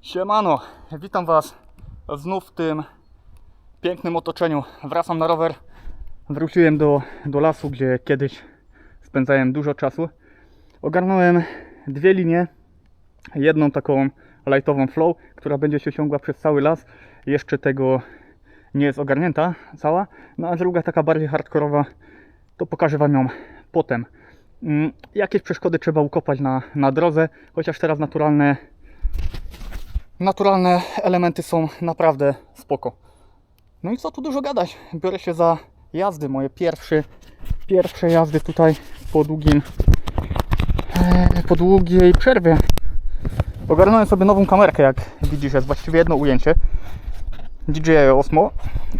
Siemano, witam Was znów w tym pięknym otoczeniu. Wracam na rower. Wróciłem do, do lasu, gdzie kiedyś spędzałem dużo czasu. Ogarnąłem dwie linie. Jedną taką lightową flow, która będzie się ciągła przez cały las. Jeszcze tego nie jest ogarnięta cała. No a druga taka bardziej hardkorowa, to pokażę Wam ją potem. Mm, Jakieś przeszkody trzeba ukopać na, na drodze, chociaż teraz naturalne, naturalne elementy są naprawdę spoko. No i co tu dużo gadać, biorę się za jazdy, moje pierwsze, pierwsze jazdy tutaj po długim, e, po długiej przerwie. Ogarnąłem sobie nową kamerkę, jak widzisz, jest właściwie jedno ujęcie. DJI Osmo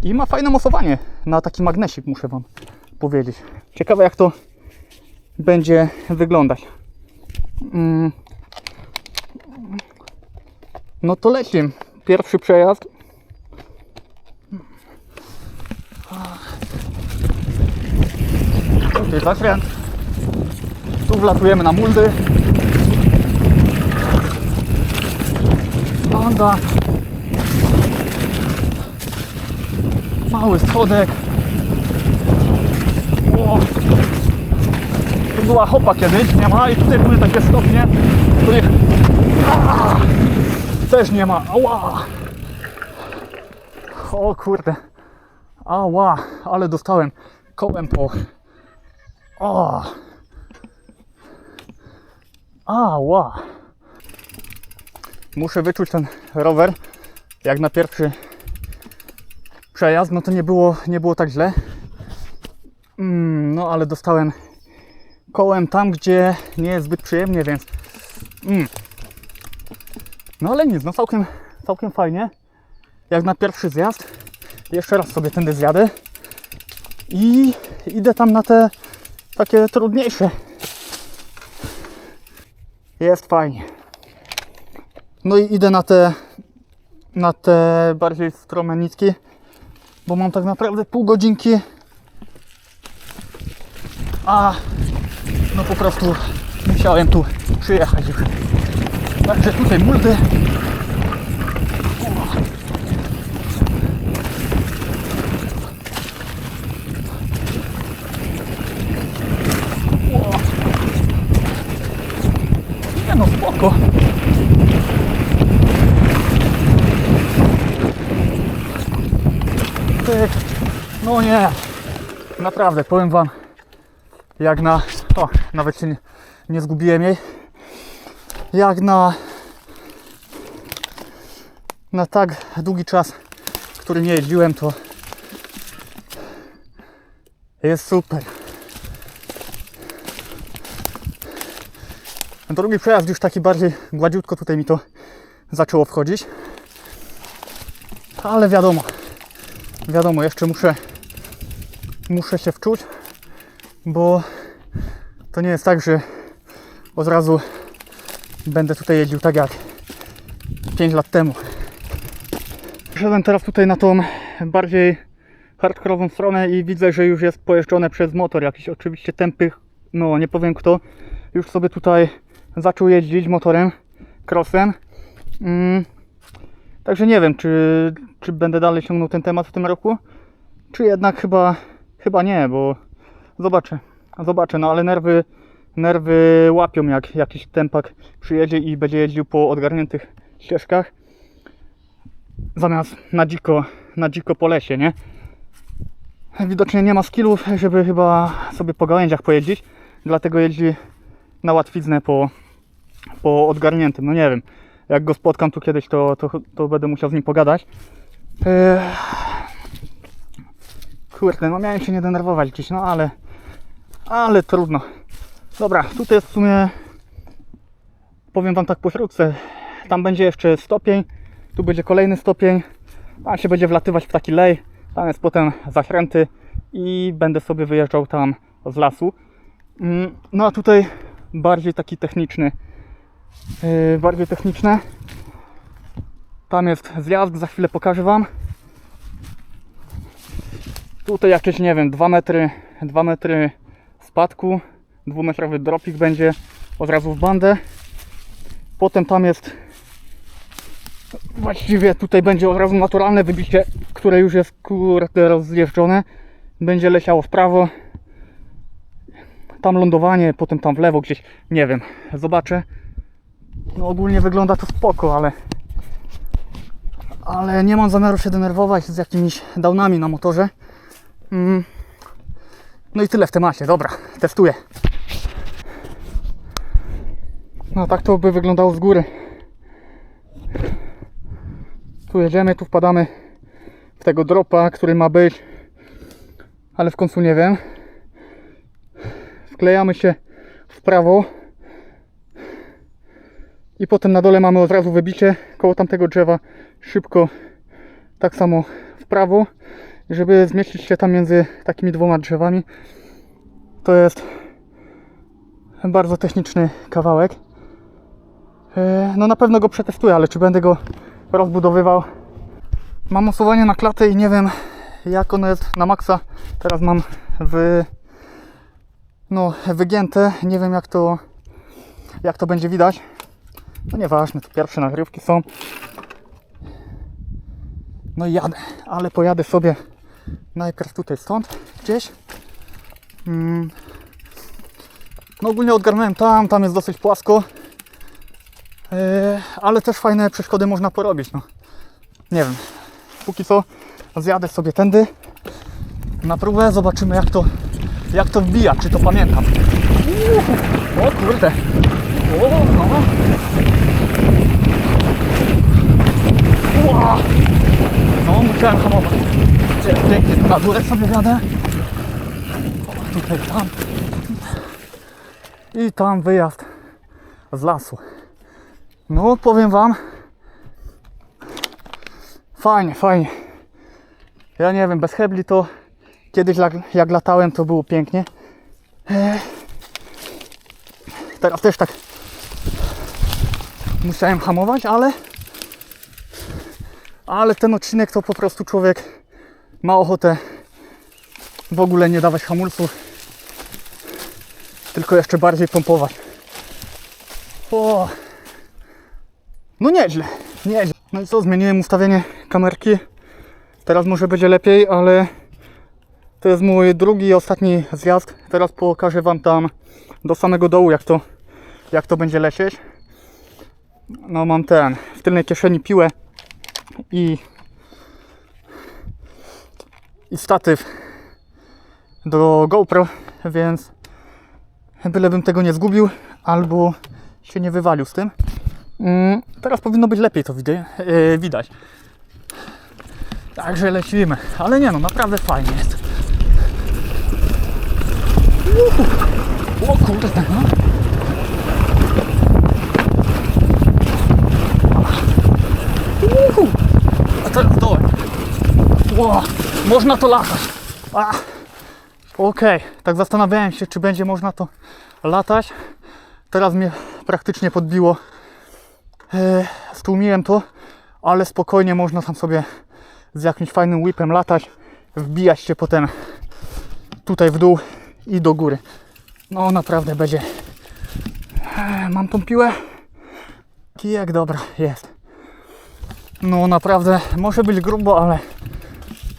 i ma fajne mocowanie na taki magnesik, muszę Wam powiedzieć. Ciekawe jak to będzie wyglądać. Mm. No to lecimy. Pierwszy przejazd. Tutaj zakręt. Tu wlatujemy na muldy. Honda. Mały schodek. Była hopa kiedyś, nie ma i tutaj były takie stopnie, których A! też nie ma. Ała! O kurde. Ała, ale dostałem kołem po. O! Ała! Muszę wyczuć ten rower. Jak na pierwszy przejazd, no to nie było, nie było tak źle. Mm, no ale dostałem kołem tam, gdzie nie jest zbyt przyjemnie, więc. Mm. No ale nic, no całkiem, całkiem fajnie. Jak na pierwszy zjazd. Jeszcze raz sobie tędy zjadę. I idę tam na te takie trudniejsze. Jest fajnie. No i idę na te na te bardziej strome nitki, bo mam tak naprawdę pół godzinki. A no po prostu musiałem tu przyjechać już. Także tutaj muldy. No spoko. No nie. Naprawdę, powiem wam, jak na. O, nawet się nie, nie zgubiłem jej. Jak na. Na tak długi czas, który nie jeździłem, to jest super. Drugi przejazd już taki bardziej gładziutko tutaj mi to zaczęło wchodzić. Ale wiadomo, wiadomo, jeszcze muszę muszę się wczuć, bo to nie jest tak, że od razu będę tutaj jeździł tak jak 5 lat temu. Przeszedłem teraz tutaj na tą bardziej hardkorową stronę i widzę, że już jest pojeżdżone przez motor jakiś oczywiście tępych, no nie powiem kto, już sobie tutaj zaczął jeździć motorem, crossem. Mm. Także nie wiem, czy, czy będę dalej ciągnął ten temat w tym roku, czy jednak chyba, chyba nie, bo zobaczę, zobaczę, no ale nerwy, nerwy łapią jak jakiś tempak przyjedzie i będzie jeździł po odgarniętych ścieżkach zamiast na dziko, na dziko po lesie, nie? Widocznie nie ma skillów, żeby chyba sobie po gałęziach pojeździć, dlatego jeździ na łatwiznę po, po odgarniętym. No nie wiem, jak go spotkam tu kiedyś, to, to, to będę musiał z nim pogadać. Eee... Kurde, no miałem się nie denerwować gdzieś, no ale, ale trudno. Dobra, tutaj jest w sumie, powiem Wam tak pośródce, tam będzie jeszcze stopień, tu będzie kolejny stopień, tam się będzie wlatywać w taki lej, tam jest potem zakręty i będę sobie wyjeżdżał tam z lasu. Mm, No a tutaj bardziej taki techniczny, yy, bardziej techniczne. Tam jest zjazd, za chwilę pokażę Wam. Tutaj jakieś, nie wiem, 2 metry, 2 metry spadku, dwumetrowy dropik będzie od razu w bandę. Potem tam jest właściwie tutaj będzie od razu naturalne wybicie, które już jest kurde rozjeżdżone. Będzie leciało w prawo. Tam lądowanie, potem tam w lewo gdzieś, nie wiem, zobaczę. No ogólnie wygląda to spoko, ale ale nie mam zamiaru się denerwować z jakimiś downami na motorze. Mm. No i tyle w temacie, dobra, testuję. No tak to by wyglądało z góry. Tu jedziemy, tu wpadamy w tego dropa, który ma być, ale w końcu nie wiem. Wklejamy się w prawo i potem na dole mamy od razu wybicie koło tamtego drzewa. Szybko tak samo w prawo, żeby zmieścić się tam między takimi dwoma drzewami. To jest bardzo techniczny kawałek. E, No na pewno go przetestuję, ale czy będę go rozbudowywał? Mam osuwanie na klatę i nie wiem jak ono jest na maksa. Teraz mam w no wygięte. Nie wiem jak to jak to będzie widać. No nieważne, to pierwsze nagrywki są. No i jadę, ale pojadę sobie najpierw tutaj stąd gdzieś. Mm. No ogólnie odgarnąłem tam, tam jest dosyć płasko. Yy, ale też fajne przeszkody można porobić, no. Nie wiem. Póki co zjadę sobie tędy na próbę, zobaczymy jak to jak to wbija, czy to pamiętam. O kurde. O, no. No, musiałem hamować. Pięknie, na górę sobie jadę. O, tutaj, tam. I tam wyjazd z lasu. No, powiem Wam. Fajnie, fajnie. Ja nie wiem, bez hebli to kiedyś jak, jak latałem to było pięknie. Eee. Teraz też tak musiałem hamować, ale ale ten odcinek to po prostu człowiek ma ochotę w ogóle nie dawać hamulców, tylko jeszcze bardziej pompować. O. No nieźle, nieźle. No i co, zmieniłem ustawienie kamerki. Teraz może będzie lepiej, ale to jest mój drugi i ostatni zjazd. Teraz pokażę Wam tam do samego dołu, jak to, jak to będzie lecieć. No mam ten, w tylnej kieszeni piłę i, i statyw do GoPro, więc bylebym tego nie zgubił albo się nie wywalił z tym. Mm, teraz powinno być lepiej to yy, widać. Także lecimy. Ale nie no, naprawdę fajnie jest. Uhu. O kurde, no. Uhu. A teraz dołem. Ło, można to latać. Okej, tak zastanawiałem się, czy będzie można to latać. Teraz mnie praktycznie podbiło. E, stłumiłem to, ale spokojnie można tam sobie z jakimś fajnym whipem latać, wbijać się potem tutaj w dół i do góry. No naprawdę będzie. E, Mam tą piłę. Kijek, dobra, jest. No naprawdę, może być grubo, ale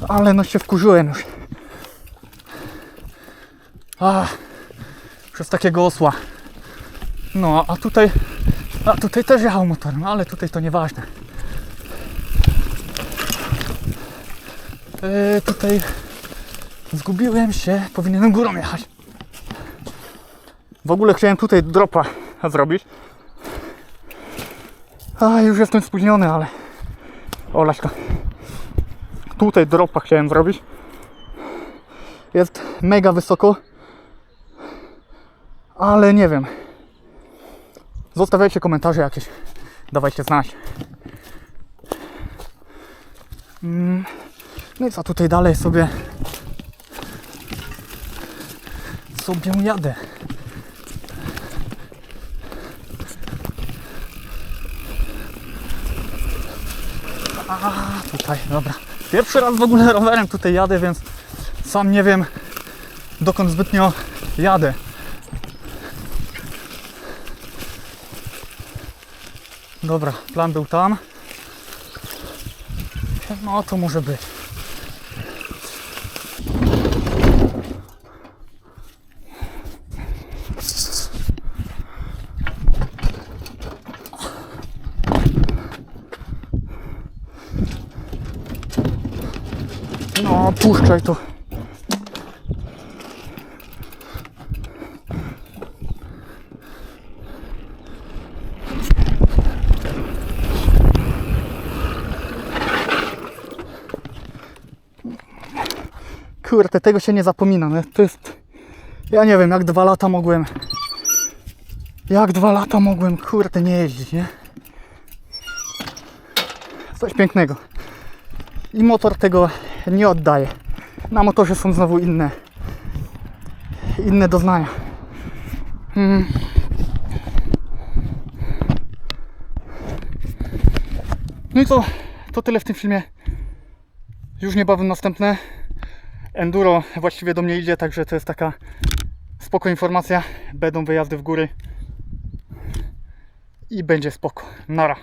ale no się wkurzyłem już. A, przez takiego osła. No, a tutaj, a tutaj też jechał motorem, ale tutaj to nieważne. E, tutaj zgubiłem się, powinienem górą jechać. W ogóle chciałem tutaj dropa zrobić. A, już jestem spóźniony, ale... Olać to. Tutaj dropa chciałem zrobić. Jest mega wysoko. Ale nie wiem. Zostawiajcie komentarze jakieś. Dawajcie znać. Mm. No i co tutaj dalej sobie sobie jadę. A tutaj, dobra. Pierwszy raz w ogóle rowerem tutaj jadę, więc Sam nie wiem, dokąd zbytnio jadę. Dobra, plan był tam. No to może być. No, puszczaj to. Kurde, tego się nie zapomina. nie? To jest. Ja nie wiem, jak dwa lata mogłem. Jak dwa lata mogłem, kurde, nie jeździć, nie? Coś pięknego. I motor tego nie oddaje. Na motorze są znowu inne. Inne doznania. Mm. No i co? To tyle w tym filmie. Już niebawem następne. Enduro właściwie do mnie idzie, także to jest taka spoko informacja. Będą wyjazdy w góry i będzie spoko. Nara.